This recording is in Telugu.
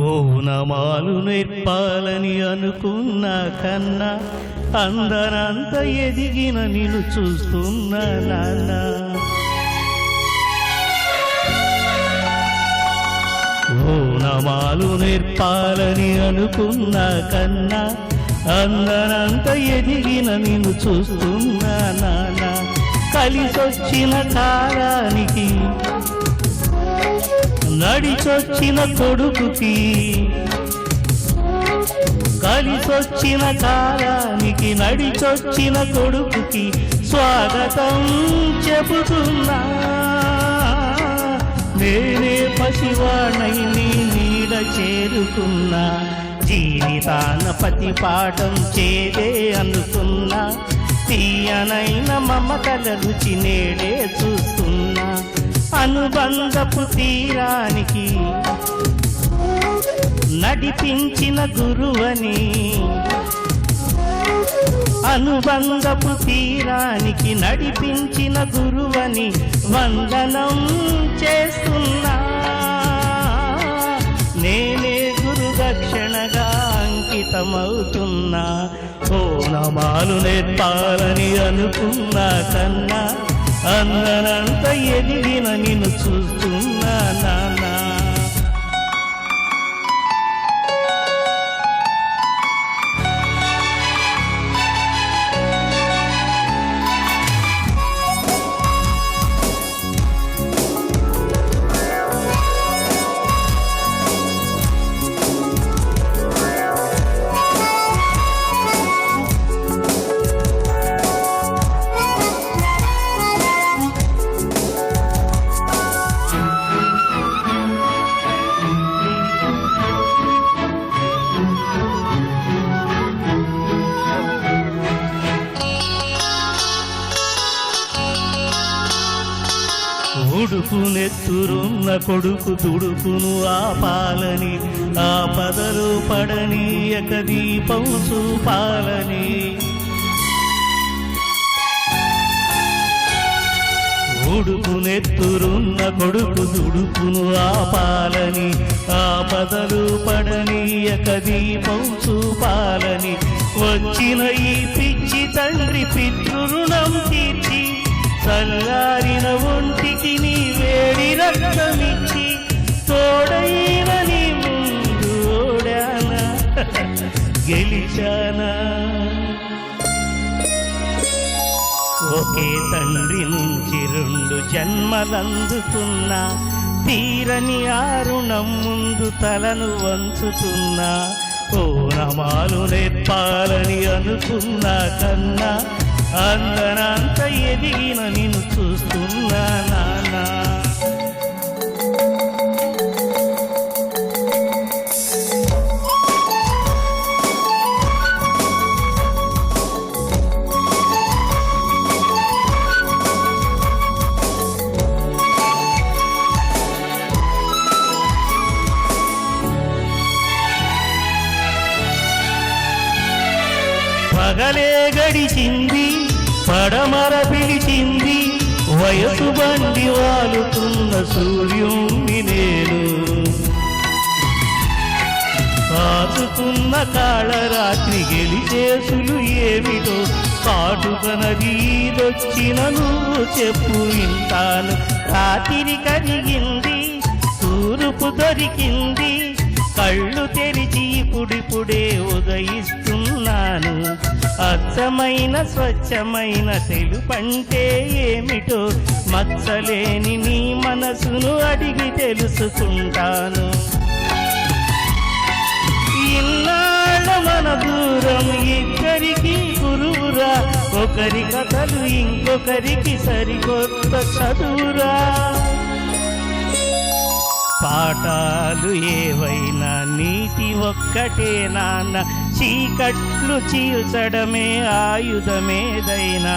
ఓనమాలు నేర్పాలని అనుకున్న కన్నా అందరంత ఎదిగిన నిలు చూస్తున్నా నాన్న. ఓనమాలు నేర్పాలని అనుకున్న కన్నా అందరంత ఎదిగిన నిన్ను చూస్తున్నా నాన్న. కలిసొచ్చిన కాలానికి నడిచొచ్చిన కొడుకుకి కలిసొచ్చిన కాలానికి నడిచొచ్చిన కొడుకుకి స్వాగతం చెబుతున్నా. నేనే పసివాణై నీ నీడ చేరుకున్నా. జీవితాన పతి పాఠం చేదే అనుకున్నా. తీయనైన మమతల రుచి నేడే చూస్తున్నా. అనుబంధపు తీరానికి నడిపించిన గురువని అనుబంధపు తీరానికి నడిపించిన గురువని వందనం చేస్తున్నా. నేనే గురు అంకితమవుతున్నా. ఓ నమాలు నేర్పాలని అనుకున్నా కన్నా అందనంత ఎదిగిన నిన్ను చూస్తున్నా ఉడుకు నెత్తురున్న కొడుకు దుడుకును ఆపాలని ఆ పదలు పడనీయక దీపం చూపాలని. ఉడుకు నెత్తురున్న కొడుకు దుడుకును ఆపాలని ఆ పదలు పడనీయక దీపం చూపాలని. వచ్చిన ఈ పిచ్చి తండ్రి పితృరుణం తీర్చి చల్లారిన గెలిచానా? ఒకే తండ్రి నుంచి రెండు జన్మలందుతున్నా తీరని ఆరుణం ముందు తలను వంచుతున్నా ఓ నమాలు నేర్పాలని అనుకున్నా కన్నా అందనంత ఎదిగిన నిన్ను చూస్తున్నా నానా. పగలే గడిచింది పడమర పిలిచింది వయసు బండి వాలుతున్న సూర్యుణ్ణి నేను. కాచుకున్న కాళరాత్రి గెలిచేసులు ఏమిటో కాటుకనది ఈదొచ్చిన నువ్వు చెప్పు వింటాను. రాత్రి కరిగింది తూరుపు దొరికింది కళ్ళు తెరిచి ఇప్పుడిప్పుడే ఉదయిస్తున్నాను అచ్చమైన స్వచ్ఛమైన తెలుపంటే ఏమిటో మచ్చలేని నీ మనసును అడిగి తెలుసుకుంటాను. ఇన్నాళ్ళ మన దూరం ఇద్దరికి గురువురా. ఒకరి కథలు ఇంకొకరికి సరికొత్త చదువురా. పాఠాలు ఏవైనా నీటి ఒక్కటే నాన్న. చీకట్లు చీల్చడమే ఆయుధమేదైనా.